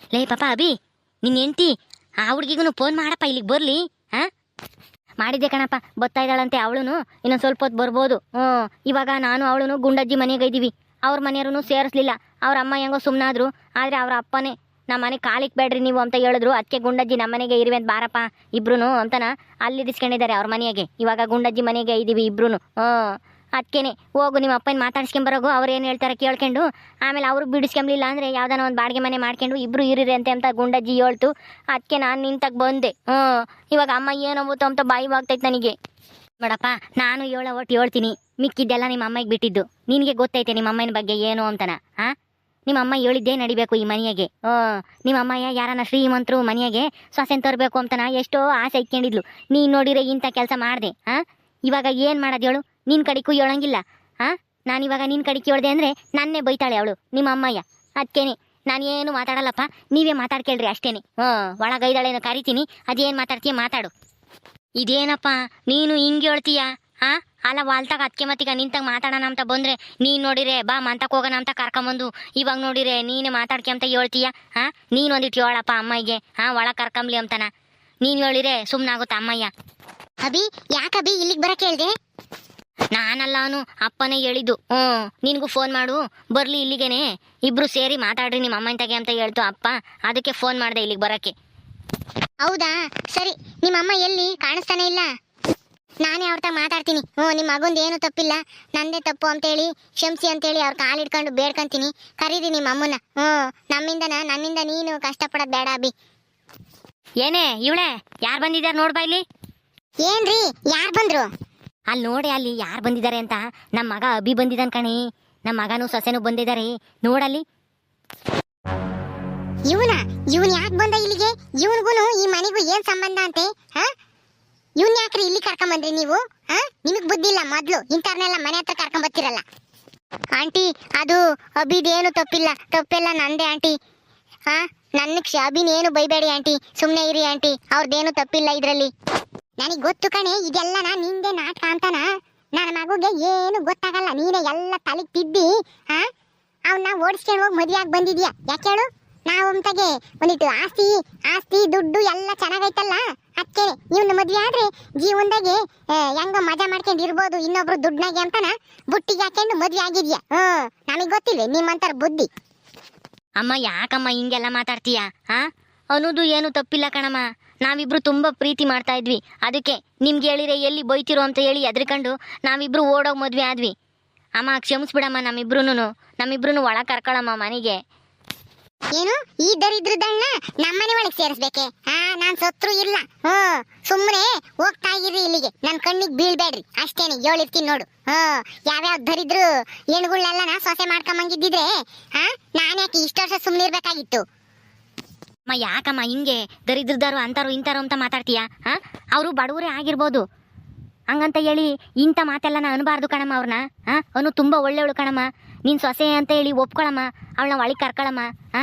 ಲೇ, ಪಾಪ, ಅಭಿ ನಿನ್ನ ಹೆಂಡ್ತಿ, ಆ ಹುಡುಗಿಗೂ ಫೋನ್ ಮಾಡಪ್ಪ, ಇಲ್ಲಿಗೆ ಬರ್ಲಿ ಹಾ ಮಾಡಿದ್ದೆ ಕಣಪ್ಪ ಬರ್ತಾ ಇದ್ದಾಳಂತೆ ಅವಳು ಇನ್ನೊಂದು ಸ್ವಲ್ಪ ಹೊತ್ತು ಬರ್ಬೋದು. ಹ್ಞೂ, ಇವಾಗ ನಾನು ಅವಳು ಗುಂಡಜ್ಜಿ ಮನೆಗೆ ಅವ್ರ ಮನೆಯವ್ರೂ ಸೇರಿಸ್ಲಿಲ್ಲ. ಅವ್ರ ಅಮ್ಮ ಹೆಂಗೋ ಸುಮ್ಮನಾದ್ರು ಆದರೆ ಅವ್ರ ಅಪ್ಪನೇ ನಮ್ಮ ಮನೆ ಕಾಲಿಕ್ ಬೇಡ್ರಿ ನೀವು ಅಂತ ಹೇಳಿದ್ರು. ಅದಕ್ಕೆ ಗುಂಡಜ್ಜಿ ನಮ್ಮ ಮನೆಗೆ ಇರುವೆ ಅಂತ ಬಾರಪ್ಪ ಇಬ್ರು ಅಂತನ ಅಲ್ಲಿ ಇರಿಸ್ಕೊಂಡಿದ್ದಾರೆ ಅವ್ರ ಮನೆಗೆ ಇವಾಗ ಗುಂಡಜ್ಜಿ ಮನೆಗೆ ಇದ್ದೀವಿ ಇಬ್ರು ಹ್ಞೂ. ಅದಕ್ಕೇನೆ ಹೋಗು, ನಿಮ್ಮ ಅಪ್ಪನ ಮಾತಾಡ್ಸ್ಕೊಂಬರೋಗು ಅವ್ರು ಏನು ಹೇಳ್ತಾರೆ ಕೇಳ್ಕೊಂಡು, ಆಮೇಲೆ ಅವರು ಬಿಡಿಸ್ಕೊಂಬ್ಲಿಲ್ಲ ಅಂದರೆ ಯಾವ್ದಾನ ಒಂದು ಬಾಡಿಗೆ ಮನೆ ಮಾಡ್ಕೊಂಡು ಇಬ್ರು ಇರಿರಿ ಅಂತ ಅಂತ ಗುಂಡಜ್ಜಿ ಹೇಳ್ತು. ಅದಕ್ಕೆ ನಾನು ನಿಂತಾಗ ಬಂದೆ. ಹ್ಞೂ, ಇವಾಗ ಅಮ್ಮ ಏನಂಬುತ್ತೋ ಅಂತ ಬಾಯಿ ಆಗ್ತೈತೆ ನನಗೆ. ನೋಡಪ್ಪ, ನಾನು ಏಳ ಒಟ್ಟು ಹೇಳ್ತೀನಿ, ಮಿಕ್ಕಿದ್ದೆಲ್ಲ ನಿಮ್ಮ ಅಮ್ಮಗೆ ಬಿಟ್ಟಿದ್ದು. ನಿನಗೆ ಗೊತ್ತೈತೆ ನಿಮ್ಮ ಅಮ್ಮನ ಬಗ್ಗೆ ಏನು ಅಂತನ ಹಾಂ ನಿಮ್ಮ ಅಮ್ಮ ಹೇಳಿದ್ದೇ ನಡಿಬೇಕು ಈ ಮನೆಯಾಗೆ ಓ ನಿಮ್ಮ ಅಮ್ಮಯ್ಯ ಯಾರನ್ನ ಶ್ರೀಮಂತರು ಮನೆಯಾಗೆ ಸೊಸೆನ್ ತರಬೇಕು ಅಂತನ ಎಷ್ಟೋ ಆಸೆ ಇಟ್ಕೊಂಡಿದ್ಲು. ನೀನು ನೋಡಿರೆ ಇಂಥ ಕೆಲಸ ಮಾಡಿದೆ ಹಾಂ ಇವಾಗ ಏನು ಮಾಡೋದು ಹೇಳು? ನಿನ್ನ ಕಡೆಗೂ ಹೇಳಂಗಿಲ್ಲ ಹಾಂ ನಾನಿವಾಗ ನಿನ್ನ ಕಡೆಗೆ ಹೇಳ್ದೆ ಅಂದರೆ ನನ್ನೇ ಬೈತಾಳೆ ಅವಳು, ನಿಮ್ಮ ಅಮ್ಮಯ್ಯ. ಅದಕ್ಕೇನೆ ನಾನು ಏನು ಮಾತಾಡಲ್ಲಪ್ಪ, ನೀವೇ ಮಾತಾಡ್ಕೇಳ್ರಿ ಅಷ್ಟೇನೆ. ಹ್ಞೂ, ಒಳಗೈದಾಳೇನೋ ಕರಿತೀನಿ, ಅದೇನು ಮಾತಾಡ್ತೀಯ ಮಾತಾಡು. ಇದೇನಪ್ಪ, ನೀನು ಹಿಂಗೆ ಹೇಳ್ತೀಯ? ಹಾ ಅಲ್ಲ, ವಾಲ್ತಾಗ ಅದಕ್ಕೆ ಮತ್ತೀಗ ನಿಂತಾಗ ಮಾತಾಡೋಣ ಅಂತ ಬಂದ್ರೆ ನೀನು ನೋಡಿರೆ, ಬಾ ಮಂತಕ್ಕೆ ಹೋಗೋಣ ಅಂತ ಕರ್ಕೊಂಬಂದು, ಇವಾಗ ನೋಡಿರೆ ನೀನೇ ಮಾತಾಡ್ಕೆ ಅಂತ ಹೇಳ್ತೀಯ? ಹಾ ನೀನು ಒಂದಿಟ್ಟು ಹೇಳಪ್ಪ ಅಮ್ಮಯ್ಯ ಹಾ ಒಳಗೆ ಕರ್ಕೊಂಬ್ಲಿ ಅಂತನ. ನೀನು ಹೇಳಿರೆ ಸುಮ್ಮನಾಗುತ್ತೆ ಅಮ್ಮಯ್ಯ. ಅಭಿ, ಯಾಕಭಿ ಇಲ್ಲಿಗೆ ಬರಕ್ಕೆ ಹೇಳ್ದೆ? ನಾನಲ್ಲ ಅವನು ಅಪ್ಪನೇ ಹೇಳಿದ್ದು. ಹ್ಮ್ ನಿನಗೂ ಫೋನ್ ಮಾಡು. ಬರ್ಲಿ ಇಲ್ಲಿಗೇನೆ. ಇಬ್ರು ಸೇರಿ ಮಾತಾಡ್ರಿ ನಿಮ್ಮ ಅಮ್ಮನ ತಗೆ ಅಂತ ಹೇಳ್ತು ಅಪ್ಪ. ಅದಕ್ಕೆ ಫೋನ್ ಮಾಡ್ದೆ ಇಲ್ಲಿಗೆ ಬರಕ್ಕೆ. ಹೌದಾ? ಸರಿ ನಿಮ್ಮ ಅಮ್ಮ ಎಲ್ಲಿ? ಕಾಣಿಸ್ತಾನೆ ಇಲ್ಲ. ನಾನೇ ಅವ್ರ ಮಾತಾಡ್ತೀನಿ. ಹ್ಞೂ ನಿಮ್ಮ ಮಗುಂದು ಏನು ತಪ್ಪಿಲ್ಲ. ನಂದೇ ತಪ್ಪು ಅಂತೇಳಿ ಕ್ಷಮಿಸಿ ಅಂತೇಳಿ ಅವ್ರ ಕಾಲು ಹಿಡ್ಕೊಂಡು ಬೇಡ್ಕೊಂತೀನಿ. ಕರೀರಿ ನಿಮ್ಮ ಅಮ್ಮನ ಹ್ಞೂ ನಮ್ಮಿಂದನ ನನ್ನಿಂದ ನೀನು ಕಷ್ಟಪಡೋದು ಬೇಡ ಅಭಿ. ಏನೇ ಇವಳೆ? ಯಾರು ಬಂದಿದ್ದಾರೆ ನೋಡ್ಬಾ ಇಲ್ಲಿ? ಏನ್ರಿ ಯಾರು ಬಂದ್ರು? ಅಲ್ಲಿ ನೋಡಿ ಅಲ್ಲಿ ಯಾರು ಬಂದಿದ್ದಾರೆ ಅಂತ? ನಮ್ಮ ಮಗ ಅಭಿ ಬಂದಿದ್ದಾನೆ ಕಣಿ. ನಮ್ಮ ಮಗನೂ ಸೊಸೆನೂ ಬಂದಿದ್ದಾರೆ ನೋಡಲ್ಲಿ. ಇವನ, ಇವನ್ ಯಾಕೆ ಬಂದ ಇಲ್ಲಿಗೆ? ಇವನ್ಗೂನು ಈ ಮನೆಗೂ ಏನ್ ಸಂಬಂಧ ಅಂತೆ? ಹಾ? ಇವನ್ ಯಾಕ್ರಿ ಇಲ್ಲಿ ಕರ್ಕೊಂಡ್ ಬಂದ್ರಿ ನೀವು? ಹಾ? ನಿಮಗ್ ಬುದ್ಧಿ ಇಲ್ಲ ಮೊದ್ಲು. ಇಂಥವ್ರನ್ನೆಲ್ಲ ಮನೆ ಹತ್ರ ಕರ್ಕೊಂಡ್ ಬರ್ತಿರಲ್ಲ ಆಂಟಿ, ಅದು ಅಭಿದೇನು ತಪ್ಪಿಲ್ಲ. ತಪ್ಪೆಲ್ಲ ನಂದೇ ಆಂಟಿ. ಹಾ? ನನ್ನ ಕ್ಷ ಅಭಿನ್ ಏನು ಬೈಬೇಡಿ ಆಂಟಿ. ಸುಮ್ಮನೆ ಇರಿ ಆಂಟಿ. ಅವ್ರದ್ದೇನು ತಪ್ಪಿಲ್ಲ ಇದ್ರಲ್ಲಿ. ನನಗ್ ಗೊತ್ತು ಕಣೆ ಇದೆಲ್ಲ ನಿಂದೆ ನಾಟಕ ಅಂತಾನ? ನನ್ನ ಮಗುಗೆ ಏನು ಗೊತ್ತಾಗಲ್ಲ ನೀನೇ ಎಲ್ಲ ತಲೆಗೆ ತಿದ್ದಿ ಹಾ ಅವನ್ನ ಓಡಿಸ್ಕೊಂಡು ಹೋಗಿ ಮದುವೆ ಆಗಿ ಬಂದಿದ್ಯಾ? ಯಾಕೆ ಹೇಳು ನಾವು ಒಂದಿಟ್ಟು ಆಸ್ತಿ ಆಸ್ತಿ ದುಡ್ಡು ಎಲ್ಲ ಚೆನ್ನಾಗೈತಲ್ಲ? ಅದಕ್ಕೆ ಇವನು ಮದುವೆ ಆದ್ರೆ ಜೀವನದಾಗೆ ಆ, ಹೆಂಗ ಮಜಾ ಮಾಡ್ಕೊಂಡು ಇರ್ಬೋದು ಇನ್ನೊಬ್ರು ದುಡ್ಡನಾಗೆ ಅಂತಾನ? ಬುಟ್ಟಿಗೆ ಹಾಕೊಂಡು ಮದುವೆ ಆಗಿದ್ಯಾ? ಹ್ಮ್ ನಮಗೆ ಗೊತ್ತಿಲ್ಲ ನಿಮ್ಮಂತರ ಬುದ್ಧಿ? ಅಮ್ಮ ಯಾಕಮ್ಮ ಹಿಂಗೆಲ್ಲ ಮಾತಾಡ್ತೀಯಾ ಹಾ ಅನ್ನೋದು ಏನು ತಪ್ಪಿಲ್ಲ ಕಣಮ್ಮ. ನಾವಿಬ್ರು ತುಂಬಾ ಪ್ರೀತಿ ಮಾಡ್ತಾ ಇದ್ವಿ. ಅದಕ್ಕೆ ನಿಮ್ಗೆ ಹೇಳಿದ್ರೆ ಎಲ್ಲಿ ಬೈತಿರೋ ಅಂತ ಹೇಳಿ ಎದ್ರಿಕೊಂಡು ನಾವಿಬ್ರು ಓಡೋಗಿ ಮದ್ವೆ ಆದ್ವಿ. ಅಮ್ಮ, ಕ್ಷಮಿಸ್ಬಿಡಮ್ಮ ನಮ್ಮಿಬ್ರುನು ನಮ್ಮಿಬ್ರು ಒಳ ಕರ್ಕೊಳಮ್ಮ ಮನೆಗೆ. ಏನು? ಈ ದರಿದ್ರದಣ್ಣ ನಮ್ಮನೆ ಒಳಗೆ ಸೇರಿಸ್ಬೇಕೆ? ಹಾ ನಾನ್ ಸತ್ರು ಇಲ್ಲ. ಹ, ಸುಮ್ಮನೆ ಹೋಗ್ತಾ ಇರ್ರಿ ಇಲ್ಲಿಗೆ. ನನ್ ಕಣ್ಣಿಗೆ ಬೀಳ್ಬೇಡ್ರಿ. ಅಷ್ಟೇನೆ, ಹೇಳಿರ್ತೀನಿ ನೋಡು. ಹ್ಮ್ ಯಾವ್ಯಾವ ದರಿದ್ರು ಹೆಣ್ಗಳ್ನೆಲ್ಲ ನಾ ಸೊಸೆ ಮಾಡ್ಕೊಂಬಂಗಿದ್ದಿದ್ರೆ ಹಾ ನಾನು ಯಾಕೆ ಇಷ್ಟು ವರ್ಷ ಸುಮ್ಮನೆ ಇರ್ಬೇಕಾಗಿತ್ತು ಅಮ್ಮ ಯಾಕಮ್ಮ ಹಿಂಗೆ ದರಿದ್ರದಾರು ಅಂತಾರು ಇಂತಾರು ಅಂತ ಮಾತಾಡ್ತೀಯ? ಹಾ? ಅವರು ಬಡವರೇ ಆಗಿರ್ಬೋದು. ಹಂಗಂತ ಹೇಳಿ ಇಂಥ ಮಾತೆಲ್ಲ ನಾ ಅನ್ಬಾರ್ದು ಕಣಮ್ಮ ಅವ್ರನ್ನ ಹಾ? ಅವನು ತುಂಬಾ ಒಳ್ಳೆಯವಳು ಕಣಮ್ಮ. ನೀನು ಸೊಸೆ ಅಂತ ಹೇಳಿ ಒಪ್ಕೊಳಮ್ಮ. ಅವಳನ್ನ ಒಳಗೆ ಕರ್ಕೊಳಮ್ಮ. ಹಾ?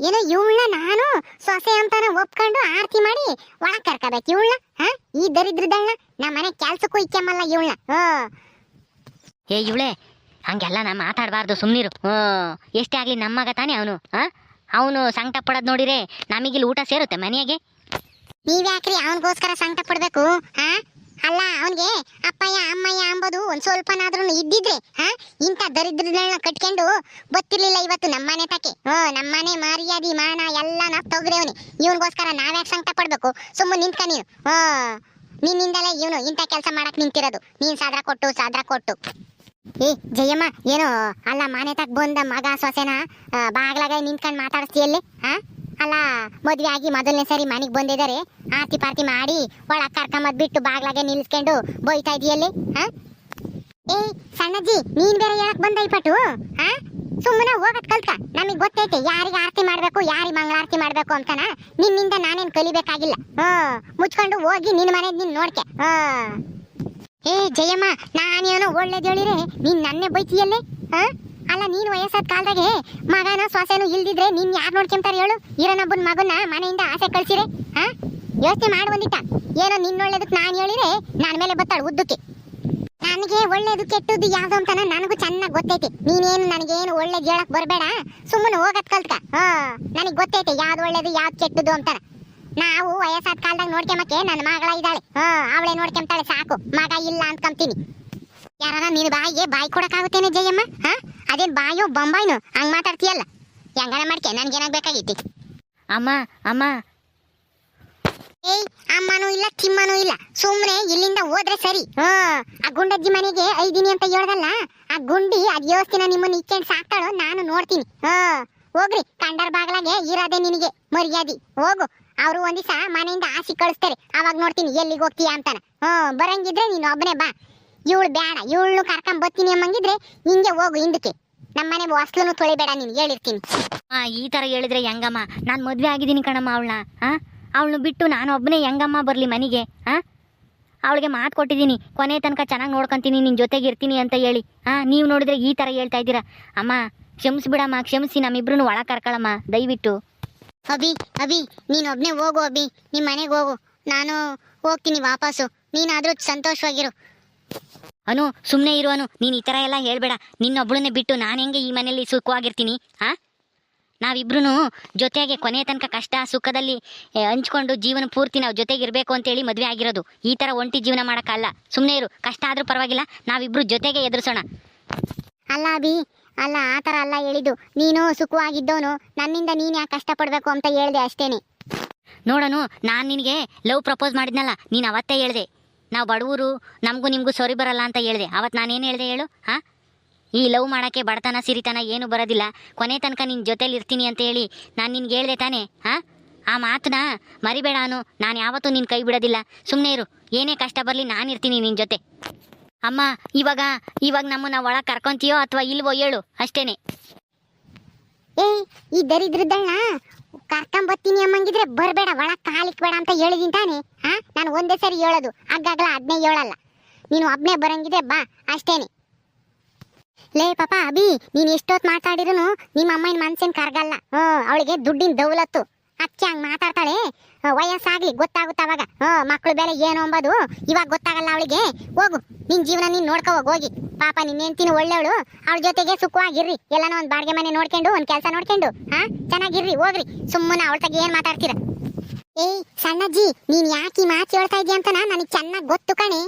ಏನೋ ಇವಳನ್ನ ನಾನು ಸೊಸೆ ಅಂತಾನೆ ಒಪ್ಕೊಂಡು ಆರತಿ ಮಾಡಿ ಒಳಗೆ ಕರ್ಕೋಬೇಕು. ಇವಳನ್ನ? ಹಾ? ಈ ದರಿದ್ರದಳ್ಳ ನಮ್ಮ ಮನೆ ಕೆಲ್ಸಕ್ಕೂ ಇಕ್ಕಮ್ಮಲ್ಲ ಇವಳನ್ನ. ಹ್ಮ್ ಏ ಇವಳೆ ಹಂಗೆಲ್ಲ ನಾ ಮಾತಾಡಬಾರ್ದು ಸುಮ್ಮನಿರು ಹ್ಞೂ ಎಷ್ಟೇ ಆಗಲಿ ನಮ್ಮ ಮಗ ತಾನೇ ಅವನು. ಹಾಂ? ಅವನು ಸಂಕಟ ಪಡೋದು ನೋಡಿರೆ ನಮಗಿಲ್ಲಿ ಊಟ ಸೇರುತ್ತೆ ಮನೆಯಾಗೆ ನೀವ್ಯಾಕ್ರಿ ಅವನಿಗೋಸ್ಕರ ಸಂಕಟ ಪಡ್ಬೇಕು, ಹಾ? ಅಲ್ಲ, ಅವನಿಗೆ ಅಪ್ಪಯ್ಯ, ಅಮ್ಮಯ್ಯ ಅಂಬೋದು ಒಂದ್ ಸ್ವಲ್ಪನಾದ್ರೂ ಇದ್ದಿದ್ರೆ, ಹಾ? ಇಂಥ ದರಿದ್ರಗಳನ್ನ ಕಟ್ಕೊಂಡು ಗೊತ್ತಿರ್ಲಿಲ್ಲ ಇವತ್ತು ನಮ್ಮನೆ ತಕ್ಕೆ. ಹೋ ನಮ್ಮನೆ ಮರ್ಯಾದಿ, ಮಾನ ಎಲ್ಲ ನಾವ್ ತೊಗ್ರೇವ್ನಿ ಇವನ್ಗೋಸ್ಕರ ನಾವ್ಯಾಕೆ ಸಂಕಟ ಪಡ್ಬೇಕು? ಸುಮ್ಮನೆ ನಿಂತ್ಕ ನೀನು. ಹ್ಮ್ ನಿನ್ನಿಂದಲೇ ಇವನು ಇಂಥ ಕೆಲಸ ಮಾಡಕ್ ನಿಂತಿರೋದು. ನೀನ್ ಸಾದ್ರ ಕೊಟ್ಟು ಸಾದ್ರ ಕೊಟ್ಟು. ಏ, ಜಯಮ್ಮ, ಏನು, ಅಲ್ಲ ಮನೆ ತಕ್ ಬಂದ ಮಗ ಸೊಸೆನ ಬಾಗ್ಲಾಗ ನಿಂತ್ಕೊಂಡು ಮಾತಾಡಿಸ್ತೀಯಲ್ಲಿ ಹಾ ಅಲ್ಲ, ಮದ್ವೆ ಆಗಿ ಮೊದಲನೇ ಸರಿ ಮನೆಗೆ ಬಂದಿದ್ದಾರೆ ಆರ್ತಿ ಪಾರ್ತಿ ಮಾಡಿ ಒಳ ಕರ್ಕೊಂಬದ್ ಬಿಟ್ಟು ಬಾಗ್ಲಾಗೆ ನಿಲ್ಸ್ಕೊಂಡು ಬೈತಾ ಇದೆಯಲ್ಲಿ ಹಾ ಏ, ಸಣ್ಣಜ್ಜಿ, ನೀನ್ ಬೇರೆ ಹೇಳಕ್ ಬಂದ ಇಪ್ಪಟ್ಟು ಹಾ ಸುಮ್ಮನೆ ಹೋಗತ್ ಕಲ್ತ, ನಮಗ್ ಗೊತ್ತೈತೆ, ಯಾರಿಗೆ ಆರತಿ ಮಾಡ್ಬೇಕು, ಯಾರಿಗೆ ಮಂಗಳಾರತಿ ಮಾಡ್ಬೇಕು ಅಂತನ, ನಿನ್ನಿಂದ ನಾನೇನ್ ಕಲಿಬೇಕಾಗಿಲ್ಲ, ಹ್ಮ್, ಮುಚ್ಕೊಂಡು ಹೋಗಿ ನಿನ್ ಮನೆ ನೀನ್ ನೋಡ್ಕೆ ಹಾ ಏ ಜಯಮ್ಮ ನಾನೇನೋ ಒಳ್ಳೇದೇಳಿರೆ ನೀನ್ ನನ್ನೇ ಬೈತಿಯಲ್ಲೇ? ಹಾ ಅಲ್ಲ, ನೀನು ವಯಸ್ಸಾದ ಕಾಲದಾಗೆ ಮಗನ ಸೊಸೆನು ಇಲ್ದಿದ್ರೆ ನೀನ್ ಯಾರು ನೋಡ್ಕೊಂತಾರೆ ಹೇಳು? ಇರೋನೊಬ್ಬನ ಮಗನ ಮನೆಯಿಂದ ಆಸೆ ಕಳ್ಸಿರೆ ಹಾ ಯೋಚನೆ ಮಾಡಿ ಬಂದಿಟ್ಟ ಏನೋ ನಿನ್ನೊಳ್ಳೇದಕ್ಕೆ ನಾನು ಹೇಳಿರೆ ನನ್ನ ಮೇಲೆ ಬತ್ತಾಳು ಉದ್ದಕ್ಕೆ. ನನಗೆ ಒಳ್ಳೇದು ಕೆಟ್ಟದ್ದು ಯಾವ್ದು ಅಂತ ನನಗೂ ಚೆನ್ನಾಗಿ ಗೊತ್ತೈತಿ. ನೀನೇನು ನನಗೇನು ಒಳ್ಳೇದು ಹೇಳಕ್ ಬರಬೇಡ? ಸುಮ್ಮನೆ ಹೋಗತ್ ಕಲ್ತ್ಕ. ಹಾ, ನನಗೆ ಗೊತ್ತೈತೆ ಯಾವ್ದು ಒಳ್ಳೇದು ಯಾವ್ದು ಕೆಟ್ಟದ್ದು ಅಂತಾನ. ನಾವು ವಯಸ್ಸಾದ ಕಾಲದಾಗ ನೋಡ್ಕೊಂಬಕ್ಕೆ ನನ್ನ ಮಗಳ ಇದ್ದಾಳೆ. ಹಾ ಅವಳೇ ನೋಡ್ಕೊಂತಾಳೆ ಸಾಕು. ಮಗ ಇಲ್ಲ ಅಂದ್ಕೊಂತೀನಿ ಯಾರ ನೀನು ಬಾಯಿಗೆ ಬಾಯಿ ಕೊಡಕ್ಕಾಗುತ್ತೇನೆ ಜಯಮ್ಮ? ಹಾ ಅದೇನ್ ಬಾಯೋ ಬೊಂಬಾಯ್ನು? ಹಂಗ್ ಮಾತಾಡ್ತೀಯಲ್ಲ? ಹೆಂಗನ ಮಾಡ್ಕೆ? ನನ್ಗೇನಾಗ್ಬೇಕಾಗಿತ್ತು ಅಮ್ಮ ಅಮ್ಮ. ಏಯ್ ಅಮ್ಮನೂ ಇಲ್ಲ ತಿಮ್ಮನೂ ಇಲ್ಲ. ಸುಮ್ಮನೆ ಇಲ್ಲಿಂದ ಹೋದ್ರೆ ಸರಿ. ಹಾ ಆ ಗುಂಡಜ್ಜಿ ಮನೆಗೆ ಐದಿನಿ ಅಂತ ಹೇಳ್ದಲ್ಲ ಆ ಗುಂಡಿ ಅದ್ ಯೋಸ್ತಿನ ನಿಮ್ಮನ್ನ ಇಚ್ಚೆಂಡ್ ಸಾಕ್ತಾಳೋ ನಾನು ನೋಡ್ತೀನಿ. ಹಾ ಹೋಗ್ರಿ ಕಂಡರ್ ಬಾಗ್ಲಾಗೆ ಇರೋದೆ ನಿನಗೆ ಮರ್ಯಾದಿ. ಹೋಗು. ಅವರು ಒಂದಿವ್ಸ ಮನೆಯಿಂದ ಆಸಿ ಕಳಿಸ್ತಾರೆ. ಅವಾಗ ನೋಡ್ತೀನಿ, ಎಲ್ಲಿಗೆ ಹೋಗ್ತೀಯ ಅಂತಾನೆ. ಹ್ಮ್ ಬರಂಗಿದ್ರೆ ನೀನು ಒಬ್ಬನೇ ಬಾ. ಇವಳು ಬೇಡ ಇವಳನ್ನು ಕರ್ಕೊಂಡ್ ಬರ್ತೀನಿ ಅಮ್ಮಂಗಿದ್ರೆ ಹಿಂಗೆ ಹೋಗು ಹಿಂದಕ್ಕೆ. ನಮ್ಮನೆ ಹೊಸ್ಲೂ ತೊಳಿಬೇಡ ನೀನು, ಹೇಳಿರ್ತೀನಿ. ಆ, ಈ ತರ ಹೇಳಿದ್ರೆ ಹೆಂಗಮ್ಮ? ನಾನು ಮದುವೆ ಆಗಿದ್ದೀನಿ ಕಣಮ್ಮ ಅವಳನ್ನ ಹಾ ಅವಳನ್ನು ಬಿಟ್ಟು ನಾನು ಒಬ್ಬನೇ ಹೆಂಗಮ್ಮ ಬರಲಿ ಮನೆಗೆ ಹಾ ಅವಳಿಗೆ ಮಾತು ಕೊಟ್ಟಿದ್ದೀನಿ, ಕೊನೆ ತನಕ ಚೆನ್ನಾಗಿ ನೋಡ್ಕೊಂತೀನಿ ನಿನ್ನ ಜೊತೆಗೆ ಇರ್ತೀನಿ ಅಂತ ಹೇಳಿ ಹಾ ನೀವು ನೋಡಿದ್ರೆ ಈ ಥರ ಹೇಳ್ತಾ ಇದ್ದೀರಾ? ಅಮ್ಮ, ಕ್ಷಮಿಸ್ಬಿಡಮ್ಮ, ಕ್ಷಮಿಸಿ ನಮ್ಮಿಬ್ರು ಒಳ ಕರ್ಕೊಳಮ್ಮ, ದಯವಿಟ್ಟು. ಅಭಿ ಅಭಿ, ನೀನು ಒಬ್ನೇ ಹೋಗು ಅಭಿ ನಿಮ್ಮ ಮನೆಗೆ ಹೋಗು. ನಾನು ಹೋಗ್ತೀನಿ ವಾಪಸ್ಸು. ನೀನಾದ್ರೂ ಸಂತೋಷವಾಗಿರು. ಅನು ಸುಮ್ಮನೆ ಇರುವನು ನೀನು ಈ ಥರ ಎಲ್ಲ ಹೇಳ್ಬೇಡ. ನಿನ್ನೊಬ್ಳನ್ನೇ ಬಿಟ್ಟು ನಾನು ಹೆಂಗೆ ಈ ಮನೆಯಲ್ಲಿ ಸುಖವಾಗಿರ್ತೀನಿ ಹಾಂ ನಾವಿಬ್ರು ಜೊತೆಗೆ ಕೊನೆ ತನಕ ಕಷ್ಟ, ಸುಖದಲ್ಲಿ ಹಂಚ್ಕೊಂಡು ಜೀವನ ಪೂರ್ತಿ ನಾವು ಅಂತ ಅಂತೇಳಿ ಮದುವೆ ಆಗಿರೋದು. ಈ ಥರ ಒಂಟಿ ಜೀವನ ಮಾಡೋಕ್ಕಲ್ಲ ಸುಮ್ಮನೆ ಇರು. ಕಷ್ಟ ಆದರೂ ಪರವಾಗಿಲ್ಲ. ನಾವಿಬ್ರು ಜೊತೆಗೆ ಎದುರಿಸೋಣ. ಅಲ್ಲ ಅಭಿ ಅಲ್ಲ, ಆ ಥರ ಅಲ್ಲ ಹೇಳಿದ್ದು. ನೀನು ಸುಖವಾಗಿದ್ದವನು ನನ್ನಿಂದ ನೀನು ಯಾಕೆ ಕಷ್ಟಪಡಬೇಕು ಅಂತ ಹೇಳ್ದೆ ಅಷ್ಟೇನೆ. ನೋಡೋನು, ನಾನು ನಿನಗೆ ಲವ್ ಪ್ರಪೋಸ್ ಮಾಡಿದ್ನಲ್ಲ, ನೀನು ಅವತ್ತೇ ಹೇಳಿದೆ. ನಾವು ಬಡವರು, ನಮಗೂ ನಿಮಗೂ ಸೊರಿ ಬರಲ್ಲ ಅಂತ ಹೇಳಿದೆ. ಅವತ್ತು ನಾನೇನು ಹೇಳಿದೆ ಹೇಳು, ಹಾಂ? ಈ ಲವ್ ಮಾಡೋಕ್ಕೆ ಬಡತನ, ಸಿರಿತನ ಏನು ಬರೋದಿಲ್ಲ. ಕೊನೆ ತನಕ ನಿನ್ನ ಜೊತೇಲಿ ಇರ್ತೀನಿ ಅಂತ ಹೇಳಿ ನಾನು ನಿನ್ಗೆ ಹೇಳಿದೆ ತಾನೇ, ಹಾಂ? ಆ ಮಾತನ್ನ ಮರಿಬೇಡ ಅನು. ನಾನು ಯಾವತ್ತೂ ನಿನ್ನ ಕೈ ಬಿಡೋದಿಲ್ಲ. ಸುಮ್ಮನೆ ಇರು. ಏನೇ ಕಷ್ಟ ಬರಲಿ ನಾನು ಇರ್ತೀನಿ ನಿನ್ನ ಜೊತೆ. ಅಮ್ಮ, ಇವಾಗ ಇವಾಗ ನಮ್ಮನ್ನ ಒಳಗೆ ಕರ್ಕೊಂತೀಯೋ ಅಥವಾ ಇಲ್ವೋ ಹೇಳು, ಅಷ್ಟೇನೆ. ಏಯ್ ಈ ದರಿದ್ರದಣ್ಣ ಕರ್ಕೊಂಬತ್ತೀನಿ ಅಮ್ಮಂಗಿದ್ರೆ ಬರಬೇಡ, ಒಳಗ್ ಕಾಲಿಕ್ಬೇಡ ಅಂತ ಹೇಳಿದೀನಿ ತಾನೆ. ಹಾ ನಾನು ಒಂದೇ ಸರಿ ಹೇಳೋದು, ಆಗಾಗ್ಲ ಅದನ್ನೇ ಹೇಳಲ್ಲ. ನೀನು ಒಬ್ನೇ ಬರಂಗಿದ್ರೆ ಬಾ, ಅಷ್ಟೇನೆ. ಲೇ ಪಾಪ ಅಭಿ, ನೀನ್ ಎಷ್ಟೊತ್ತು ಮಾತಾಡಿದ್ರು ನಿಮ್ಮ ಅಮ್ಮನ ಮನ್ಸೇನ್ ಕರ್ಗಲ್ಲ. ಹ್ಮ್, ಅವಳಿಗೆ ದುಡ್ಡಿನ ದೌಲತ್ತು. ಅಚ್ಚಿ ಹಂಗ್ ಮಾತಾಡ್ತಾಳೆ. ವಯಸ್ಸಾಗಿ ಗೊತ್ತಾಗುತ್ತೆ ಅವಾಗ. ಮಕ್ಕಳು ಬೆಲೆ ಏನು ಅಂಬೋದು? ಇವಾಗ ಗೊತ್ತಾಗಲ್ಲ ಅವಳಿಗೆ. ಹೋಗು, ನಿನ್ ಜೀವನ ನೀನ್ ನೋಡ್ಕೋ, ಹೋಗಿ ಪಾಪ ನಿನ್ನ ಹೆಂಡ್ತಿನ ಒಳ್ಳೆವಳು. ಅವಳ ಜೊತೆಗೆ ಸುಖವಾಗಿರ್ರಿ. ಎಲ್ಲಾನು ಒಂದು ಬಾಡಿಗೆ ಮನೆ ನೋಡ್ಕೊಂಡು, ಒಂದ್ ಕೆಲಸ ನೋಡ್ಕೊಂಡು. ಹಾ, ಚೆನ್ನಾಗಿರ್ರಿ, ಹೋಗ್ರಿ. ಸುಮ್ಮನೆ ಅವಳ ತಗ ಏನ್ ಮಾತಾಡ್ತೀರ? ಏಯ್, ಸಣ್ಣಜ್ಜಿ, ನೀನ್ ಯಾಕೆ ಮಾತು ಹೇಳ್ತಾ ಇದೀಯ ಅಂತ ನನಗೆ ಚೆನ್ನಾಗಿ ಗೊತ್ತು ಕಣೆ.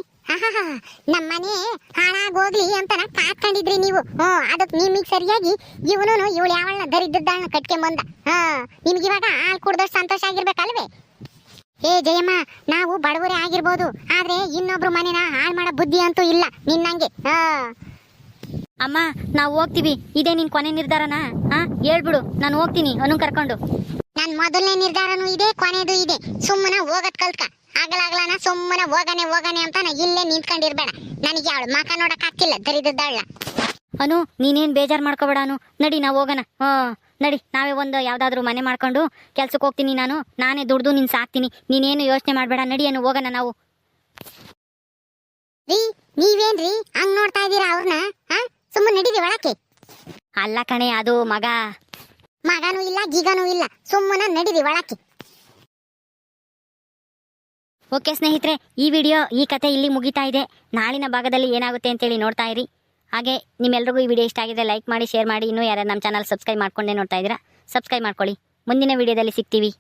ನಮ್ಮನೆ ಹಾಳಾಗೋಗ್ಲಿ ಅಂತ ಕಾತ್ಕೊಂಡಿದ್ರಿ ನೀವು. ಹ್ಞೂ ಅದಕ್ಕೆ ನಿಮಗೆ ಸರಿಯಾಗಿ ಇವನು ಇವಳು ಯಾವಳನ್ನ ದರಿದ್ರದಾಳನ್ನ ಕಟ್ಕೊಂಬಂದ. ಹಾ ನಿಮ್ಗೆ ಇವಾಗ ಹಾಲು ಕುಡ್ದಷ್ಟು ಸಂತೋಷ ಆಗಿರ್ಬೇಕಲ್ವೇ? ಏ ಜಯಮ್ಮ ನಾವು ಬಡವರೇ ಆಗಿರ್ಬೋದು ಆದ್ರೆ ಇನ್ನೊಬ್ರು ಮನೇನ ಹಾಳು ಮಾಡೋ ಬುದ್ಧಿ ಅಂತೂ ಇಲ್ಲ ನಿನ್ನಂಗೆ ಹಾ. ಅಮ್ಮ ನಾವು ಹೋಗ್ತೀವಿ. ಇದೇ ನಿನ್ ಕೊನೆ ನಿರ್ಧಾರನಾ? ಹಾ ಹೇಳ್ಬಿಡು ನಾನು ಹೋಗ್ತೀನಿ ಅವನು ಕರ್ಕೊಂಡು. ನನ್ ಮೊದಲನೇ ನಿರ್ಧಾರನೂ ಇದೆ ಕೊನೆದು ಇದೆ. ಸುಮ್ಮನೆ ಹೋಗತ್ ಕಲ್ತ್ಕ. ಆಗಲಾಗ್ಲಾನ ಸುಮ್ಮನೆ ಹೋಗನೆ ಹೋಗನೆ ಅಂತ ನಾ ಇಲ್ಲೇ ನಿಂತ್ಕೊಂಡಿರ್ಬೇಡ. ನನಗೆ ಅವಳು ಮಕ ನೋಡಕ್ ಆಗ್ತಿಲ್ಲ ದರಿದ್ದಾಳ ಅನು ನೀನೇನು ಬೇಜಾರು ಮಾಡ್ಕೋಬೇಡ ಅನು. ನಡಿ ನಾವು ಹೋಗೋಣ. ಹಾ ನಡಿ ನಾವೇ ಒಂದು ಯಾವುದಾದ್ರೂ ಮನೆ ಮಾಡ್ಕೊಂಡು ಕೆಲ್ಸಕ್ಕೆ ಹೋಗ್ತೀನಿ ನಾನು. ನಾನೇ ದುಡ್ದು ನಿನ್ ಸಾಕ್ತೀನಿ. ನೀನೇನು ಯೋಚನೆ ಮಾಡಬೇಡ. ನಡಿ ಅನು ಹೋಗೋಣ ನಾವು. ರೀ ನೀವೇನ್ರಿ ಹಂಗ್ ನೋಡ್ತಾ ಇದ್ದೀರಾ ಅವ್ರನ್ನ? ಹಾ ಸುಮ್ಮನೆ ನಡೀರಿ ಒಳಕ್ಕೆ. ಅಲ್ಲ ಕಣೆ ಅದು ಮಗ. ಮಗನೂ ಇಲ್ಲ ಗಿಗನೂ ಇಲ್ಲ. ಸುಮ್ಮನೆ ನಡೀರಿ ಒಳಕ್ಕೆ. ಓಕೆ ಸ್ನೇಹಿತರೆ, ಈ ವಿಡಿಯೋ, ಈ ಕತೆ ಇಲ್ಲಿ ಮುಗಿತಾ ಇದೆ. ನಾಳಿನ ಭಾಗದಲ್ಲಿ ಏನಾಗುತ್ತೆ ಅಂತೇಳಿ ನೋಡ್ತಾ ಇರಿ. ಹಾಗೆ ನಿಮ್ಮೆಲ್ರಿಗೂ ಈ ವಿಡಿಯೋ ಇಷ್ಟ ಆಗಿದೆ ಲೈಕ್ ಮಾಡಿ, ಶೇರ್ ಮಾಡಿ. ಇನ್ನೂ ಯಾರು ನಮ್ಮ ಚಾನಲ್ ಸಬ್ಸ್ಕ್ರೈಬ್ ಮಾಡ್ಕೊಂಡೇ ನೋಡ್ತಾ ಇದ್ದೀರಾ, ಸಬ್ಸ್ಕ್ರೈಬ್ ಮಾಡ್ಕೊಳ್ಳಿ. ಮುಂದಿನ ವಿಡಿಯೋದಲ್ಲಿ ಸಿಗ್ತೀವಿ.